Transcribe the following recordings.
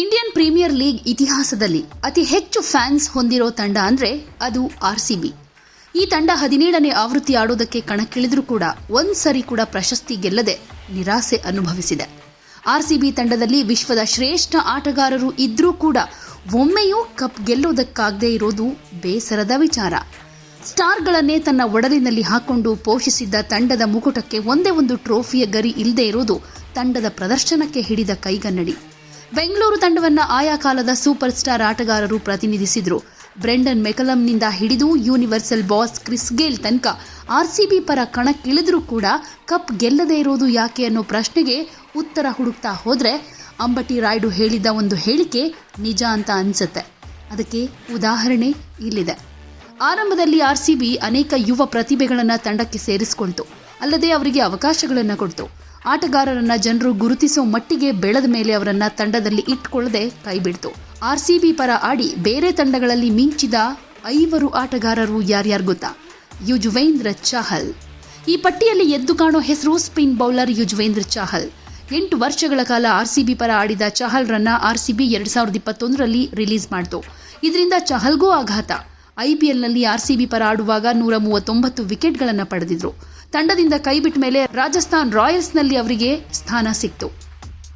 Indian premier league ಇತಿಹಾಸದಲ್ಲಿ ಅತಿ ಹೆಚ್ಚು ಫ್ಯಾನ್ಸ್ ಹೊಂದಿರೋ ತಂಡ ಅಂದ್ರೆ ಅದು ಆರ್ಸಿಬಿ. ಈ ತಂಡ ಹದಿನೇಳನೇ ಆವೃತ್ತಿ ಆಡೋದಕ್ಕೆ ಕಣಕ್ಕಿಳಿದ್ರೂ ಕೂಡ ಒಂದ್ಸರಿ ಕೂಡ ಪ್ರಶಸ್ತಿ ಗೆಲ್ಲದೆ ನಿರಾಸೆ ಅನುಭವಿಸಿದೆ. ಆರ್ಸಿಬಿ ತಂಡದಲ್ಲಿ ವಿಶ್ವದ ಶ್ರೇಷ್ಠ ಆಟಗಾರರು ಇದ್ರೂ ಕೂಡ ಒಮ್ಮೆಯೂ ಕಪ್ ಗೆಲ್ಲೋದಕ್ಕಾಗದೇ ಇರೋದು ಬೇಸರದ ವಿಚಾರ. ಸ್ಟಾರ್ಗಳನ್ನೇ ತನ್ನ ಒಡಲಿನಲ್ಲಿ ಹಾಕೊಂಡು ಪೋಷಿಸಿದ್ದ ತಂಡದ ಮುಕುಟಕ್ಕೆ ಒಂದೇ ಒಂದು ಟ್ರೋಫಿಯ ಗರಿ ಇಲ್ಲದೆ ಇರೋದು ತಂಡದ ಪ್ರದರ್ಶನಕ್ಕೆ ಹಿಡಿದ ಕೈಗನ್ನಡಿ. ಬೆಂಗಳೂರು ತಂಡವನ್ನು ಆಯಾ ಕಾಲದ ಸೂಪರ್ ಸ್ಟಾರ್ ಆಟಗಾರರು ಪ್ರತಿನಿಧಿಸಿದರು. ಬ್ರೆಂಡನ್ ಮೆಕಲಂನಿಂದ ಹಿಡಿದು ಯೂನಿವರ್ಸಲ್ ಬಾಸ್ ಕ್ರಿಸ್ ಗೇಲ್ ತನಕ ಆರ್ಸಿಬಿ ಪರ ಕಣಕ್ಕಿಳಿದರೂ ಕೂಡ ಕಪ್ ಗೆಲ್ಲದೇ ಇರೋದು ಯಾಕೆ ಅನ್ನೋ ಪ್ರಶ್ನೆಗೆ ಉತ್ತರ ಹುಡುಕ್ತಾ ಹೋದರೆ ಅಂಬಟಿ ರಾಯ್ಡು ಹೇಳಿದ ಒಂದು ಹೇಳಿಕೆ ನಿಜ ಅಂತ ಅನಿಸುತ್ತೆ. ಅದಕ್ಕೆ ಉದಾಹರಣೆ ಇಲ್ಲಿದೆ. ಆರಂಭದಲ್ಲಿ ಆರ್ಸಿಬಿ ಅನೇಕ ಯುವ ಪ್ರತಿಭೆಗಳನ್ನು ತಂಡಕ್ಕೆ ಸೇರಿಸಿಕೊಳ್ತು. ಅಲ್ಲದೆ ಅವರಿಗೆ ಅವಕಾಶಗಳನ್ನು ಕೊಡ್ತು. ಆಟಗಾರರನ್ನ ಜನರು ಗುರುತಿಸೋ ಮಟ್ಟಿಗೆ ಬೆಳೆದ ಮೇಲೆ ಅವರನ್ನ ತಂಡದಲ್ಲಿ ಇಟ್ಕೊಳ್ಳದೆ ಕೈಬಿಡ್ತು ಬಿ ಪರ ಆಡಿ ಬೇರೆ ತಂಡಗಳಲ್ಲಿ ಮಿಂಚಿದ ಐವರು ಆಟಗಾರರು ಯಾರ್ಯಾರು ಗೊತ್ತಾ? ಯುಜ್ವೇಂದ್ರ ಚಹಲ್. ಈ ಪಟ್ಟಿಯಲ್ಲಿ ಎದ್ದು ಕಾಣೋ ಹೆಸರು ಸ್ಪಿನ್ ಬೌಲರ್ ಯುಜ್ವೇಂದ್ರ ಚಹಲ್. ಎಂಟು ವರ್ಷಗಳ ಕಾಲ ಆರ್ಸಿಬಿ ಪರ ಆಡಿದ ಚಹಲ್ರನ್ನ ಬಿ ಎರಡ್ ಸಾವಿರದ ಇಪ್ಪತ್ತೊಂದರಲ್ಲಿ ರಿಲೀಸ್ ಮಾಡಿತು. ಇದರಿಂದ ಚಹಲ್ಗೂ ಆಘಾತ. ಐಪಿಎಲ್ನಲ್ಲಿ ಆರ್ಸಿಬಿ ಪರ ಆಡುವಾಗ ನೂರ ಮೂವತ್ತೊಂಬತ್ತು ವಿಕೆಟ್ಗಳನ್ನು ಪಡೆದಿದ್ರು. ತಂಡದಿಂದ ಕೈಬಿಟ್ಟ ಮೇಲೆ ರಾಜಸ್ಥಾನ್ ರಾಯಲ್ಸ್ನಲ್ಲಿ ಅವರಿಗೆ ಸ್ಥಾನ ಸಿಕ್ತು.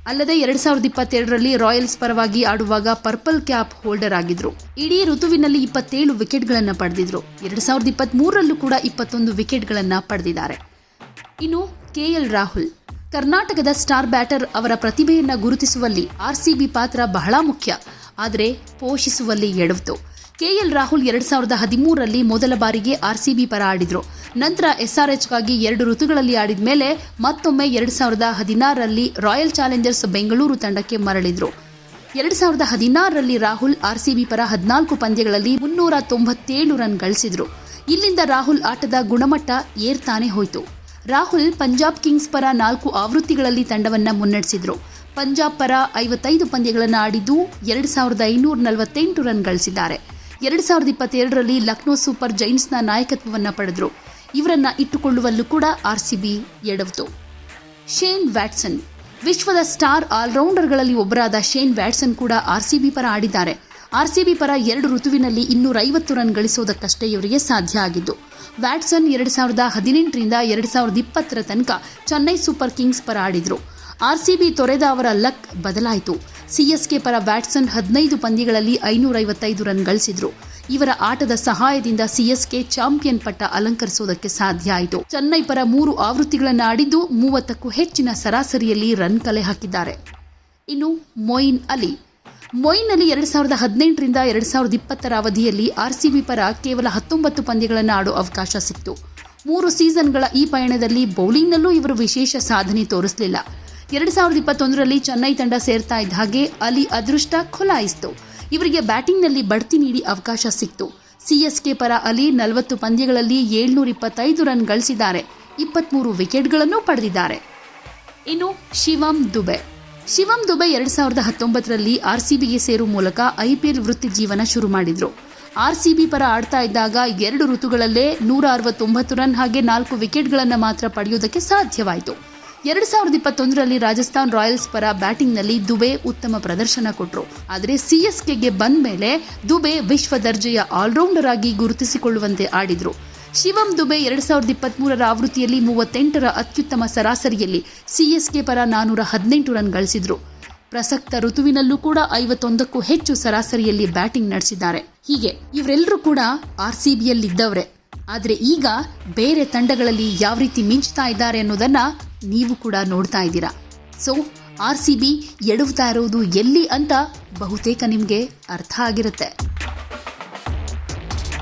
ಅಲ್ಲದೆ ಎರಡ್ ಸಾವಿರದ ಇಪ್ಪತ್ತೆರಡರಲ್ಲಿ ರಾಯಲ್ಸ್ ಪರವಾಗಿ ಆಡುವಾಗ ಪರ್ಪಲ್ ಕ್ಯಾಪ್ ಹೋಲ್ಡರ್ ಆಗಿದ್ರು. ಇಡೀ ಋತುವಿನಲ್ಲಿ ಇಪ್ಪತ್ತೇಳು ವಿಕೆಟ್ಗಳನ್ನು ಪಡೆದಿದ್ರು. ಎರಡ್ ಸಾವಿರದ ಇಪ್ಪತ್ತ್ ಮೂರರಲ್ಲೂ ಕೂಡ ಇಪ್ಪತ್ತೊಂದು ವಿಕೆಟ್ಗಳನ್ನು ಪಡೆದಿದ್ದಾರೆ. ಇನ್ನು ಕೆ ಎಲ್ ರಾಹುಲ್. ಕರ್ನಾಟಕದ ಸ್ಟಾರ್ ಬ್ಯಾಟರ್ ಅವರ ಪ್ರತಿಭೆಯನ್ನ ಗುರುತಿಸುವಲ್ಲಿ ಆರ್ ಆರ್ಸಿಬಿ ಪಾತ್ರ ಬಹಳ ಮುಖ್ಯ. ಆದರೆ ಪೋಷಿಸುವಲ್ಲಿ ಎಡವಿತು. ಕೆಎಲ್ ರಾಹುಲ್ ಎರಡ್ ಸಾವಿರದ ಹದಿಮೂರರಲ್ಲಿ ಮೊದಲ ಬಾರಿಗೆ ಆರ್ಸಿಬಿ ಪರ ಆಡಿದ್ರು. ನಂತರ ಎಸ್ಆರ್ಎಚ್ಗಾಗಿ ಎರಡು ಋತುಗಳಲ್ಲಿ ಆಡಿದ ಮೇಲೆ ಮತ್ತೊಮ್ಮೆ ಎರಡು ಸಾವಿರದ ಹದಿನಾರರಲ್ಲಿ ರಾಯಲ್ ಚಾಲೆಂಜರ್ಸ್ ಬೆಂಗಳೂರು ತಂಡಕ್ಕೆ ಮರಳಿದ್ರು. ಎರಡು ಸಾವಿರದ ಹದಿನಾರರಲ್ಲಿ ರಾಹುಲ್ ಆರ್ಸಿಬಿ ಪರ ಹದಿನಾಲ್ಕು ಪಂದ್ಯಗಳಲ್ಲಿ ಮುನ್ನೂರ ತೊಂಬತ್ತೇಳು ರನ್ ಗಳಿಸಿದರು. ಇಲ್ಲಿಂದ ರಾಹುಲ್ ಆಟದ ಗುಣಮಟ್ಟ ಏರ್ತಾನೆ ಹೋಯಿತು. ರಾಹುಲ್ ಪಂಜಾಬ್ ಕಿಂಗ್ಸ್ ಪರ ನಾಲ್ಕು ಆವೃತ್ತಿಗಳಲ್ಲಿ ತಂಡವನ್ನು ಮುನ್ನಡೆಸಿದ್ರು. ಪಂಜಾಬ್ ಪರ ಐವತ್ತೈದು ಪಂದ್ಯಗಳನ್ನು ಆಡಿದ್ದು ಎರಡು ಸಾವಿರದ ಐನೂರ ನಲವತ್ತೆಂಟು ರನ್ ಗಳಿಸಿದ್ದಾರೆ. ಎರಡು ಸಾವಿರದ ಇಪ್ಪತ್ತೆರಡರಲ್ಲಿ ಲಕ್ನೋ ಸೂಪರ್ ಜೈಂಟ್ಸ್ನ ನಾಯಕತ್ವವನ್ನು ಪಡೆದ್ರು. ಇವರನ್ನ ಇಟ್ಟುಕೊಳ್ಳುವಲ್ಲೂ ಕೂಡ ಆರ್ಸಿಬಿ ಎಡವಿತು ಶೇನ್ ವ್ಯಾಟ್ಸನ್. ವಿಶ್ವದ ಸ್ಟಾರ್ ಆಲ್ರೌಂಡರ್ಗಳಲ್ಲಿ ಒಬ್ಬರಾದ ಶೇನ್ ವ್ಯಾಟ್ಸನ್ ಕೂಡ ಆರ್ಸಿಬಿ ಪರ ಆಡಿದ್ದಾರೆ. ಆರ್ಸಿಬಿ ಪರ ಎರಡು ಋತುವಿನಲ್ಲಿ ಇನ್ನೂರ ಐವತ್ತು ರನ್ ಗಳಿಸೋದಕ್ಕಷ್ಟೇ ಇವರಿಗೆ ಸಾಧ್ಯ ಆಗಿದ್ದು, ವ್ಯಾಟ್ಸನ್ ಎರಡು ಸಾವಿರದ ಹದಿನೆಂಟರಿಂದ ಎರಡು ಸಾವಿರದ ಇಪ್ಪತ್ತರ ತನಕ ಚೆನ್ನೈ ಸೂಪರ್ ಕಿಂಗ್ಸ್ ಪರ ಆಡಿದ್ರು. ಆರ್ಸಿಬಿ ತೊರೆದ ಅವರ ಲಕ್ ಬದಲಾಯಿತು. ಸಿಎಸ್ಕೆ ಪರ ವ್ಯಾಟ್ಸನ್ ಹದಿನೈದು ಪಂದ್ಯಗಳಲ್ಲಿ ಐನೂರ ಐವತ್ತೈದು ರನ್ ಗಳಿಸಿದ್ರು. ಇವರ ಆಟದ ಸಹಾಯದಿಂದ ಸಿಎಸ್ಕೆ ಚಾಂಪಿಯನ್ ಪಟ್ಟ ಅಲಂಕರಿಸುವುದಕ್ಕೆ ಸಾಧ್ಯ ಆಯಿತು. ಚೆನ್ನೈ ಪರ ಮೂರು ಆವೃತ್ತಿಗಳನ್ನು ಆಡಿದ್ದು ಮೂವತ್ತಕ್ಕೂ ಹೆಚ್ಚಿನ ಸರಾಸರಿಯಲ್ಲಿ ರನ್ ಕಲೆ ಹಾಕಿದ್ದಾರೆ. ಇನ್ನು ಮೊಯಿನ್ ಅಲಿ. ಮೊಯಿನ್ ಅಲಿ ಎರಡು ಸಾವಿರದ ಹದಿನೆಂಟರಿಂದ ಎರಡು ಸಾವಿರದ ಇಪ್ಪತ್ತರ ಅವಧಿಯಲ್ಲಿ ಆರ್ಸಿಬಿ ಪರ ಕೇವಲ ಹತ್ತೊಂಬತ್ತು ಪಂದ್ಯಗಳನ್ನು ಆಡೋ ಅವಕಾಶ ಸಿಕ್ತು ಮೂರು ಸೀಸನ್ಗಳ ಈ ಪಯಣದಲ್ಲಿ ಬೌಲಿಂಗ್ನಲ್ಲೂ ಇವರು ವಿಶೇಷ ಸಾಧನೆ ತೋರಿಸಲಿಲ್ಲ. ಎರಡ್ ಸಾವಿರದ ಇಪ್ಪತ್ತೊಂದರಲ್ಲಿ ಚೆನ್ನೈ ತಂಡ ಸೇರ್ತಾ ಇದ್ದ ಹಾಗೆ ಅಲಿ ಅದೃಷ್ಟ ಖುಲಾಯಿಸಿತು. ಇವರಿಗೆ ಬ್ಯಾಟಿಂಗ್ನಲ್ಲಿ ಬಡ್ತಿ ನೀಡಿ ಅವಕಾಶ ಸಿಕ್ತು. ಸಿಎಸ್ಕೆ ಪರ ಅಲಿ ನಲವತ್ತು ಪಂದ್ಯಗಳಲ್ಲಿ ಏಳ್ನೂರ ಇಪ್ಪತ್ತೈದು ರನ್ ಗಳಿಸಿದ್ದಾರೆ. ಇಪ್ಪತ್ಮೂರು ವಿಕೆಟ್ಗಳನ್ನು ಪಡೆದಿದ್ದಾರೆ. ಇನ್ನು ಶಿವಂ ದುಬೆ. ಶಿವಂ ದುಬೆ ಎರಡ್ ಸಾವಿರದ ಹತ್ತೊಂಬತ್ತರಲ್ಲಿ ಆರ್ಸಿಬಿಗೆ ಸೇರುವ ಮೂಲಕ ಐಪಿಎಲ್ ವೃತ್ತಿ ಜೀವನ ಶುರು ಮಾಡಿದ್ರು. ಆರ್ಸಿಬಿ ಪರ ಆಡ್ತಾ ಇದ್ದಾಗ ಎರಡು ಋತುಗಳಲ್ಲೇ ನೂರ ಅರವತ್ತೊಂಬತ್ತು ರನ್ ಹಾಗೆ ನಾಲ್ಕು ವಿಕೆಟ್ಗಳನ್ನು ಮಾತ್ರ ಪಡೆಯುವುದಕ್ಕೆ ಸಾಧ್ಯವಾಯಿತು. ಎರಡ್ ಸಾವಿರದ ಇಪ್ಪತ್ತೊಂದರಲ್ಲಿ ರಾಜಸ್ಥಾನ್ ರಾಯಲ್ಸ್ ಪರ ಬ್ಯಾಟಿಂಗ್ನಲ್ಲಿ ದುಬೆ ಉತ್ತಮ ಪ್ರದರ್ಶನ ಕೊಟ್ಟರು ಆದರೆ ಸಿಎಸ್ಕೆಗೆ ಬಂದ ಮೇಲೆ ದುಬೆ ವಿಶ್ವ ದರ್ಜೆಯ ಆಲ್ರೌಂಡರ್ ಆಗಿ ಗುರುತಿಸಿಕೊಳ್ಳುವಂತೆ ಆಡಿದರು. ಶಿವಂ ದುಬೆ ಎರಡ್ ಸಾವಿರದ ಇಪ್ಪತ್ಮೂರರ ಆವೃತ್ತಿಯಲ್ಲಿ ಮೂವತ್ತೆಂಟರ ಅತ್ಯುತ್ತಮ ಸರಾಸರಿಯಲ್ಲಿ ಸಿಎಸ್ಕೆ ಪರ ನಾನೂರ ಹದಿನೆಂಟು ರನ್ ಗಳಿಸಿದರು. ಪ್ರಸಕ್ತ ಋತುವಿನಲ್ಲೂ ಕೂಡ ಐವತ್ತೊಂದಕ್ಕೂ ಹೆಚ್ಚು ಸರಾಸರಿಯಲ್ಲಿ ಬ್ಯಾಟಿಂಗ್ ನಡೆಸಿದ್ದಾರೆ. ಹೀಗೆ ಇವರೆಲ್ಲರೂ ಕೂಡ ಆರ್ಸಿಬಿಯಲ್ಲಿದ್ದವರೇ. ಆದರೆ ಈಗ ಬೇರೆ ತಂಡಗಳಲ್ಲಿ ಯಾವ ರೀತಿ ಮಿಂಚ್ತಾ ಇದ್ದಾರೆ ಅನ್ನೋದನ್ನ ನೀವು ಕೂಡ ನೋಡ್ತಾ ಇದ್ದೀರಾ. ಸೊ ಆರ್ ಸಿ ಬಿ ಎಡವ್ತಾ ಇರೋದು ಎಲ್ಲಿ ಅಂತ ಬಹುತೇಕ ನಿಮಗೆ ಅರ್ಥ ಆಗಿರುತ್ತೆ.